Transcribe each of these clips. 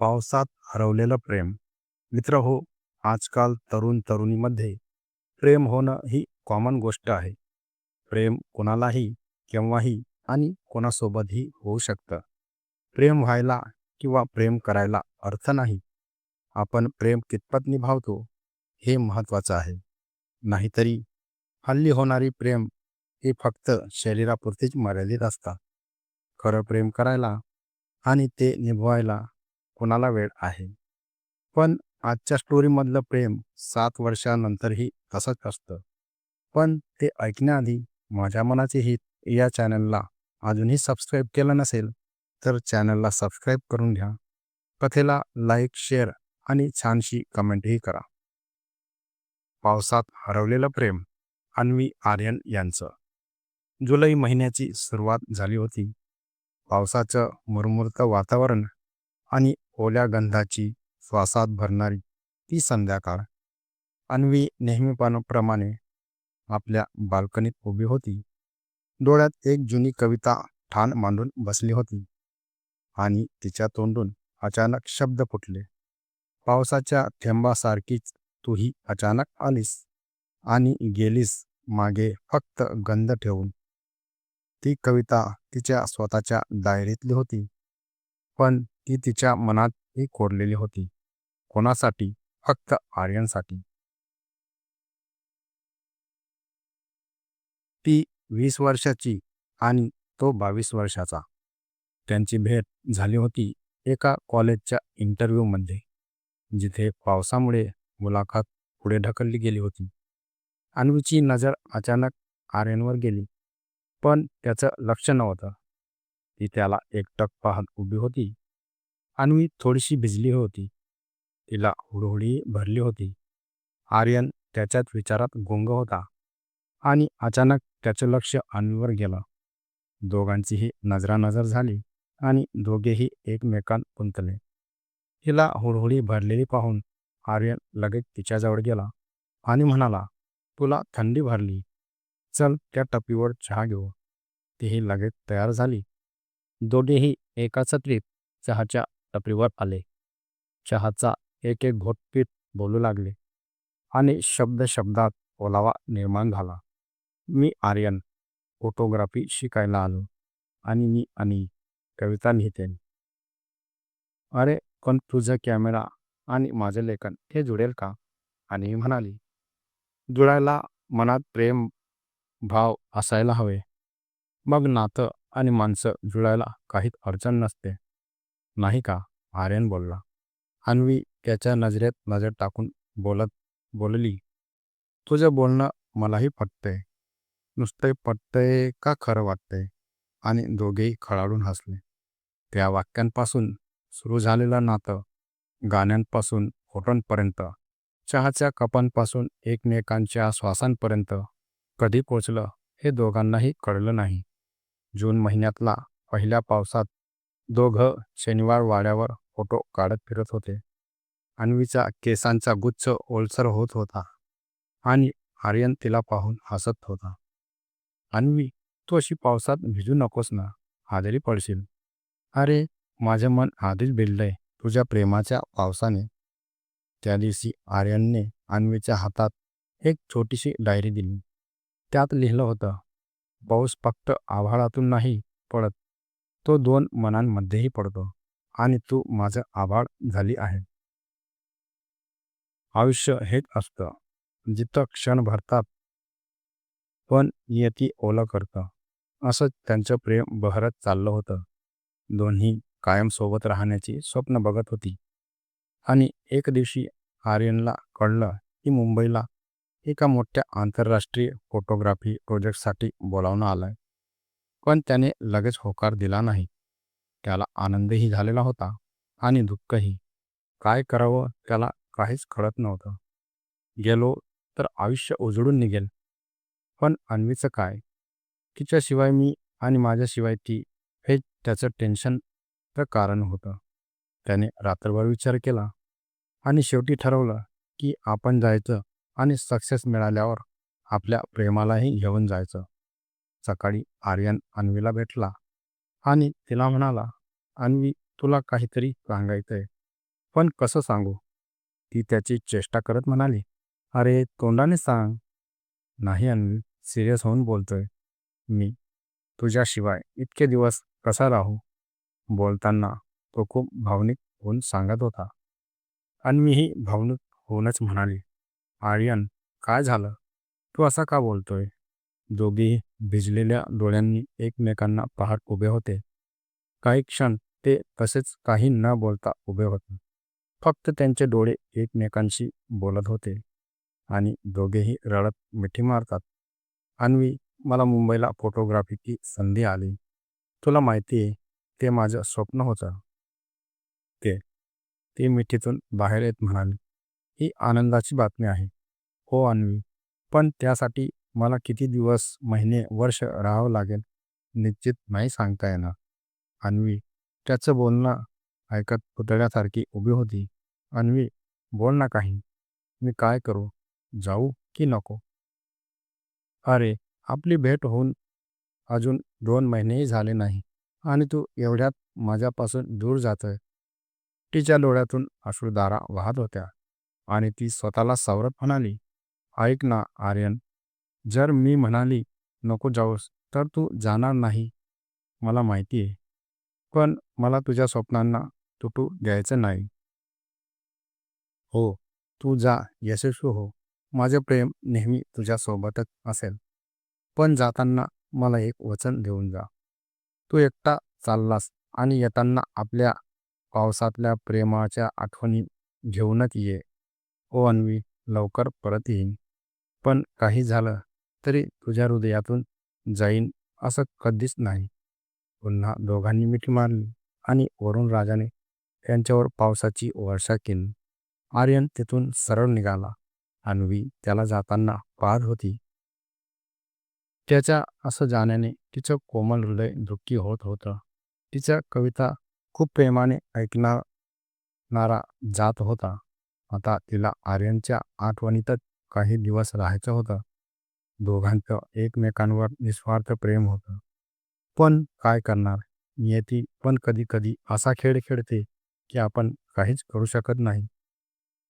पावसात हरवलेलं प्रेम. मित्र हो आजकाल तरुण तरुणीमध्ये प्रेम होणं ही कॉमन गोष्ट आहे. प्रेम कोणालाही केव्हाही आणि कोणासोबतही होऊ शकतं. प्रेम व्हायला किंवा प्रेम करायला अर्थ नाही. आपण प्रेम कितपत निभावतो हे महत्त्वाचं आहे. नाहीतरी हल्ली होणारी प्रेम हे फक्त शरीरापुरतीच मर्यादित असतात. खरं प्रेम करायला आणि ते निभवायला कोणाला वेळ आहे? पण आजच्या स्टोरीमधलं प्रेम सात वर्षानंतरही तसंच असतं. पण ते ऐकण्याआधी माझ्या मनाचे हित या चॅनलला अजूनही सबस्क्राईब केलं नसेल तर चॅनलला सबस्क्राईब करून घ्या. कथेला लाईक शेअर आणि छानशी कमेंटही करा. पावसात हरवलेलं प्रेम अन्वी आर्यन यांचं. जुलै महिन्याची सुरुवात झाली होती. पावसाचं मुरमुरतं वातावरण आणि ओल्या गंधाची श्वासात भरणारी ती संध्याकाळ. अन्वी नेहमीप्रमाणे आपल्या बाल्कनीत उभी होती. डोळ्यात एक जुनी कविता ठाण मांडून बसली होती आणि तिच्या तोंडून अचानक शब्द फुटले. पावसाच्या थेंबासारखीच तूही अचानक आलीस आणि गेलीस मागे फक्त गंध ठेवून. ती कविता तिच्या स्वतःच्या डायरीतली होती. पण ती तिच्या मनातही कोरलेली होती. कोणासाठी? फक्त आर्यनसाठी ती वीस वर्षाची आणि तो बावीस वर्षाचा. त्यांची भेट झाली होती एका कॉलेजच्या इंटरव्ह्यूमध्ये जिथे पावसामुळे मुलाखत पुढे ढकलली गेली होती. अन्वीची नजर अचानक आर्यनवर गेली पण त्याचं लक्ष नव्हतं. ती त्याला एकटक पाहत उभी होती. अन्वी थोडीशी भिजली होती. तिला हुडहुडी भरली होती. आर्यन त्याच्यात विचारात गुंग होता आणि अचानक त्याचं लक्ष अन्वीवर गेलं. दोघांचीही नजरानजर झाली आणि दोघेही एकमेकांत गुंतले. तिला हुडहुडी भरलेली पाहून आर्यन लगेच तिच्याजवळ गेला आणि म्हणाला तुला थंडी भरली. चल त्या टपीवर चहा घेऊ. तीही लगेच तयार झाली. दोघेही एका सत्रीत चहाच्या टपरीवर आले. चहाचा एक एक घोट पीत बोलू लागले आणि शब्द शब्दात ओलावा निर्माण झाला. मी आर्यन फोटोग्राफी शिकायला आलो आणि मी आणि कविता लिहिते अरे पण तुझा कॅमेरा आणि माझं लेखन हे जुळेल का? आणि म्हणाली जुळायला मनात प्रेम भाव असायला हवे. मग नातं आणि माणसं जुळायला काहीच अडचण नसते. नाही का? आर्यन बोलला. अन्वी त्याच्या नजरेत नजर टाकून बोलत बोलली तुझं बोलणं मलाही पटतंय. नुसते पटतंय का खरं वाटतंय? आणि दोघेही खळाळून हसले. त्या वाक्यांपासून सुरू झालेलं नातं गाण्यांपासून फोटोंपर्यंत चहाच्या कपांपासून एकमेकांच्या श्वासांपर्यंत कधी पोचलं हे दोघांनाही कळलं नाही. जून महिन्यातला पहिल्या पावसात दोघं शनिवार वाड्यावर फोटो काढत फिरत होते. अन्वीचा केसांचा गुच्छ ओलसर होत होता आणि आर्यन तिला पाहून हसत होता. अन्वी तू अशी पावसात भिजू नकोस ना आजारी पडशील. अरे माझं मन आधीच भिडलंय तुझ्या प्रेमाच्या पावसाने. त्या दिवशी आर्यनने अन्वीच्या हातात एक छोटीशी डायरी दिली. त्यात लिहिलं होतं पाऊस फक्त आभाळातून नाही पडत तो दोन मनांमध्येही पडतो आणि तू माझं आभाळ झाली आहे. आयुष्य हेच असतं जिथं क्षण भरतात. पण येती ओलं करतं. असंच त्यांचं प्रेम बहरत चाललं होतं. दोन्ही कायम सोबत राहण्याची स्वप्न बघत होती. आणि एक दिवशी आर्यनला कळलं की मुंबईला एका मोठ्या आंतरराष्ट्रीय फोटोग्राफी प्रोजेक्टसाठी बोलावणं आलंय. पण त्याने लगेच होकार दिला नाही. त्याला आनंदही झालेला होता आणि दुःखही. काय करावं त्याला काहीच कळत नव्हतं. गेलो तर आयुष्य उजळून निघेल. पण अन्वीचं काय? तिच्याशिवाय मी आणि माझ्याशिवाय ती हे त्याचं टेन्शनचं कारण होतं. त्याने रात्रभर विचार केला आणि शेवटी ठरवलं की आपण जायचं आणि सक्सेस मिळाल्यावर आपल्या प्रेमालाही घेऊन जायचं. सकाळी आर्यन अन्वीला भेटला आणि तिला म्हणाला अन्वी तुला काहीतरी सांगायचंय. पण कसं सांगू? ती त्याची चेष्टा करत म्हणाली अरे तोंडाने सांग. नाही अन्वी सिरियस होऊन बोलतोय. मी? तुझ्याशिवाय इतके दिवस कसा राहू? बोलताना तो खूप भावनिक होऊन सांगत होता. आणि भावनिक होऊनच म्हणाली आर्यन काय झालं? तू असा का बोलतोय? दोघेही भिजलेल्या डोळ्यांनी एकमेकांना पाहत उभे होते. काही क्षण ते तसेच काही न बोलता उभे होते. फक्त त्यांचे डोळे एकमेकांशी बोलत होते. आणि दोघेही रडत मिठी मारतात. अन्वी मला मुंबईला फोटोग्राफीची संधी आली. तुला माहिती आहे ते माझं स्वप्न होतं. ते ती मिठीतून बाहेर येत म्हणाली. ही आनंदाची बातमी आहे. हो अन्वी. पण त्यासाठी मला किती दिवस महिने वर्ष राहावं लागेल निश्चित नाही सांगता येणार. अन्वी त्याचं बोलणं ऐकत पुतळ्यासारखी उभी होती. अन्वी बोल ना काही. मी काय करू? जाऊ की नको? अरे आपली भेट होऊन अजून दोन महिनेही झाले नाही आणि तू एवढ्यात माझ्यापासून दूर जातोय. तिच्या डोळ्यातून अश्रुधारा वाहत होत्या आणि ती स्वतःला सावरत म्हणाली ऐक ना आर्यन जर मी म्हणाली नको जाऊस तर तू जाणार नाही मला माहिती आहे. पण मला तुझ्या स्वप्नांना तुटू द्यायचं नाही. हो तू जा यशस्वी हो. माझे प्रेम नेहमी तुझ्यासोबतच असेल. पण जाताना मला एक वचन देऊन जा. तू एकटा चाललास आणि येताना आपल्या पावसातल्या प्रेमाच्या आठवणी घेऊनच ये. ओ अन्वी लवकर परत येईन. पण काही झालं तरी तुझ्या हृदयातून जाईन असं कधीच नाही. पुन्हा दोघांनी मिठी मारली आणि वरुण राजाने त्यांच्यावर पावसाची वर्षा केली. आर्यन तिथून सरळ निघाला. अन्वी त्याला जाताना पाहत होती. त्याच्या असं जाण्याने तिचं कोमल हृदय दुःखी होत होतं. तिच्या कविता खूप प्रेमाने ऐकणारा जात होता. आता तिला आर्यनच्या आठवणीतच काही दिवस राहायचं होतं. दोघांचं एकमेकांवर निस्वार्थ प्रेम होतं. पण काय करणार? नियती पण कधी कधी असा खेळ खेळते की आपण काहीच करू शकत नाही.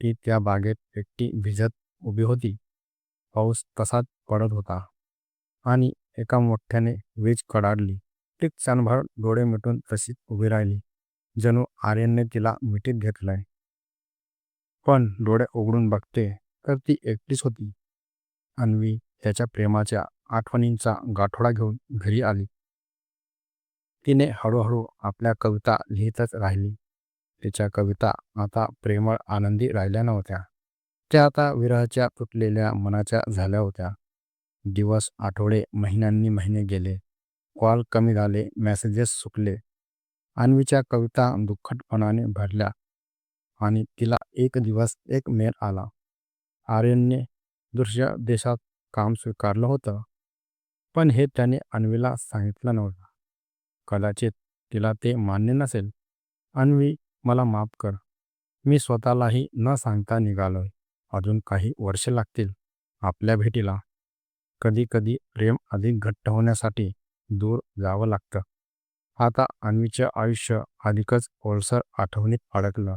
ती त्या बागेत एकटी भिजत उभी होती. पाऊस तसाच पडत होता. आणि एका मोठ्याने वीज कडाडली. ती क्षणभर डोळे मिटून तशीच उभी राहिली. जणू आर्यनने तिला मिठीत घेतलंय. पण डोळे उघडून बघते तर ती एकटीच होती. अन्वी त्याच्या प्रेमाच्या आठवणींचा गाठोडा घेऊन घरी आली. तिने हळूहळू आपल्या कविता लिहितच राहिली. तिच्या कविता आता प्रेमळ आनंदी राहिल्या नव्हत्या. त्या आता विरहाच्या तुटलेल्या मनाच्या झाल्या होत्या. दिवस आठवडे महिन्यांनी महिने गेले. कॉल कमी झाले मेसेजेस सुकले अन्वीच्या कविता दुःखटपणाने भरल्या आणि तिला एक दिवस एक मेल आला. आर्यनने दुसऱ्या देशात काम स्वीकारलं होतं. पण हे त्याने अन्वीला सांगितलं नव्हतं. कदाचित तिला ते मान्य नसेल. अन्वी मला माफ कर. मी स्वतःलाही न सांगता निघालोय. अजून काही वर्ष लागतील आपल्या भेटीला. कधी कधी प्रेम अधिक घट्ट होण्यासाठी दूर जावं लागतं. आता अन्वीचं आयुष्य अधिकच ओलसर आठवणीत अडकलं.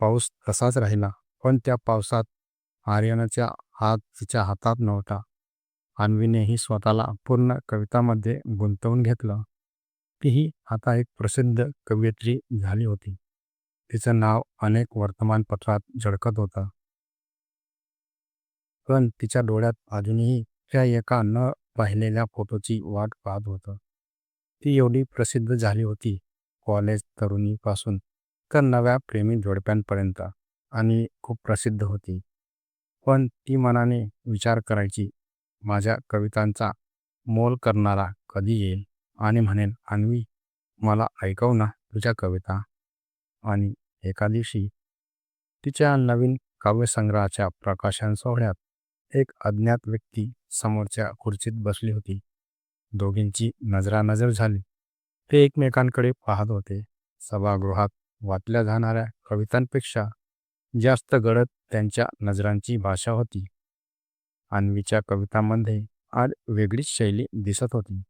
पाऊस तसाच राहिला पण त्या पावसात आर्यनाच्या हात तिच्या हातात नव्हता. अन्वीनेही स्वतःला पूर्ण कवितामध्ये गुंतवून घेतलं. तीही आता एक प्रसिद्ध कवयित्री झाली होती. तिचं नाव अनेक वर्तमानपत्रात झळकत होतं. पण तिच्या डोळ्यात अजूनही त्या एका न पाहिलेल्या फोटोची वाट पाहत होतं. ती एवढी प्रसिद्ध झाली होती कॉलेज तरुणीपासून तर नव्या प्रेमी जोडप्यांपर्यंत आणि खूप प्रसिद्ध होती. पण ती मनाने विचार करायची. माझ्या कवितांचा मोल करणारा कधी येईल? आणि म्हणेन अन्वी मला ऐकव ना तुझ्या कविता. आणि एका दिवशी तिच्या नवीन काव्यसंग्रहाच्या प्रकाशन सोहळ्यात एक अज्ञात व्यक्ती समोरच्या खुर्चीत बसली होती. दोघींची नजरानजर झाली. ते एकमेकांकडे पाहत होते. सभागृहात वाचल्या जाणाऱ्या कवितांपेक्षा जास्त गडद त्यांच्या नजरांची भाषा होती. अन्वीच्या कवितांमध्ये आज वेगळीच शैली दिसत होती.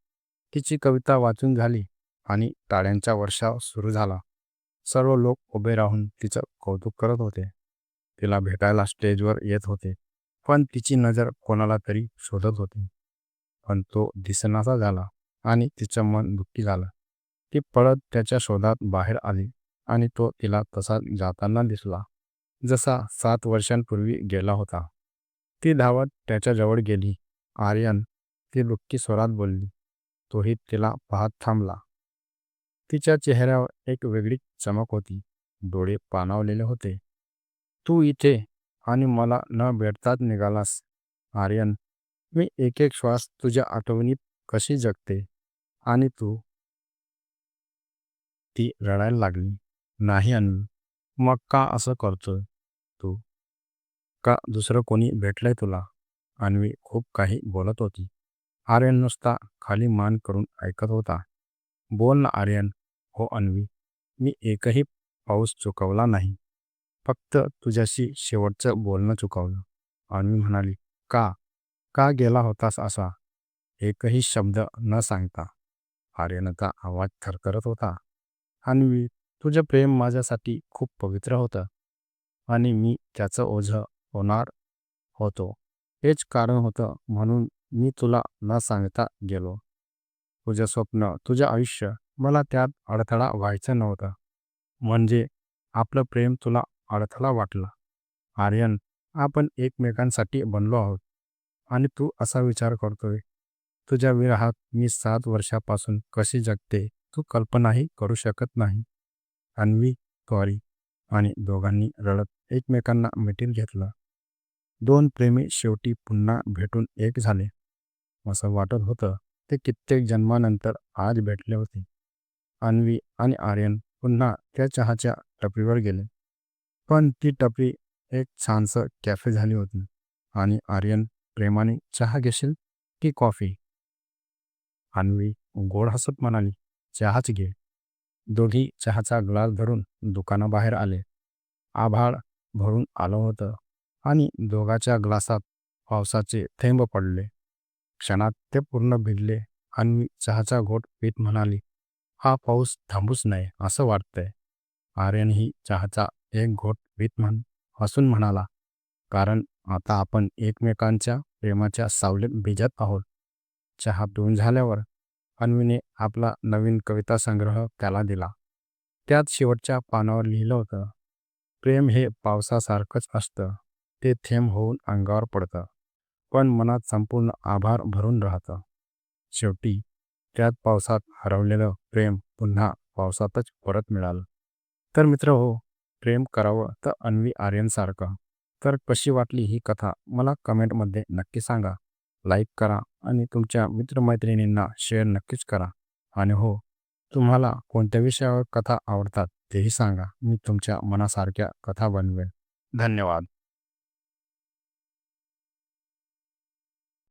तिची कविता वाचून झाली आणि टाळ्यांचा वर्षाव सुरू झाला. सर्व लोक उभे राहून तिचं कौतुक करत होते. तिला भेटायला स्टेजवर येत होते पण तिची नजर कोणाला तरी शोधत होती. पण तो दिसनासा झाला आणि तिचं मन दुःखी झालं. ती पळत त्याच्या शोधात बाहेर आली आणि तो तिला तसा जाताना दिसला. जसा सात वर्षांपूर्वी गेला होता. ती धावत त्याच्याजवळ गेली. आर्यन ती दुःखी स्वरात बोलली. तोही तिला पाहत थांबला. तिच्या चेहऱ्यावर एक वेगळी चमक होती. डोळे पाणावलेले होते. तू इथे आणि मला न भेटताच निघालास. आर्यन मी एक एक श्वास तुझ्या आठवणीत कशी जगते? आणि तू? ती रडायला लागली. नाही अनु मग का असं करतोय? का दुसरं कोणी भेटलंय तुला? अन्वी खूप काही बोलत होती. आर्यन नुसता खाली मान करून ऐकत होता. बोल ना आर्यन. हो अन्वी. मी एकही पाऊस चुकवला नाही. फक्त तुझ्याशी शेवटचं बोलणं चुकवलं. अन्वी म्हणाली का? का गेला होतास असा? एकही शब्द न सांगता. आर्यनचा आवाज थरथरत होता. अन्वी तुझं प्रेम माझ्यासाठी खूप पवित्र होतं. आणि मी त्याचं ओझं होणार होतो. हेच कारण होतं म्हणून मी तुला न सांगता गेलो. तुझं स्वप्न तुझं आयुष्य मला त्यात अडथळा व्हायचं नव्हतं. म्हणजे आपलं प्रेम तुला अडथळा वाटला. आर्यन आपण एकमेकांसाठी बनलो आहोत. आणि तू असा विचार करतोय तुझ्या विरहात मी सात वर्षापासून कशी जगते तू कल्पनाही करू शकत नाही. अन्वी सॉरी आणि दोघांनी रडत एकमेकांना मिटील घेतलं. दोन प्रेमी शेवटी पुन्हा भेटून एक झाले. असं वाटत होतं ते कित्येक जन्मानंतर आज भेटले होते. अन्वी आणि आर्यन पुन्हा त्या चहाच्या टपरीवर गेले. पण ती टपरी एक छानसं कॅफे झाली होती. आणि आर्यन प्रेमाने चहा घेशील की कॉफी? अन्वी गोड हसत म्हणाली चहाच घे. दोघी चहाचा ग्लास धरून दुकानाबाहेर आले. आभाळ भरून आलं होतं. आणि दोघाच्या ग्लासात पावसाचे थेंब पडले. क्षणात ते पूर्ण भिजले आणि चहाचा घोट पीत म्हणाली हा पाऊस थांबूच नये असं वाटतंय. आर्यनही चहाचा एक घोट पीत म्हण हसून म्हणाला कारण आता आपण एकमेकांच्या प्रेमाच्या सावलीत भिजत आहोत. चहा पिऊन झाल्यावर अन्वीने आपला नवीन कविता संग्रह त्याला दिला. त्यात शेवटच्या पानावर लिहिलं होतं प्रेम हे पावसासारखंच असतं. ते थेंब होऊन अंगावर पडतं. पण मनात संपूर्ण आभार भरून राहतं. शेवटी त्यात पावसात हरवलेलं प्रेम पुन्हा पावसातच परत मिळालं. तर मित्र हो प्रेम करावं तर अन्वी आर्यनसारखं. तर कशी वाटली ही कथा मला कमेंटमध्ये नक्की सांगा. लाईक करा आणि तुमच्या मित्रमैत्रिणींना शेअर नक्कीच करा. आणि हो तुम्हाला कोणत्या विषयावर कथा आवडतात तेही सांगा. मी तुमच्या मनासारख्या कथा बनवेन धन्यवाद.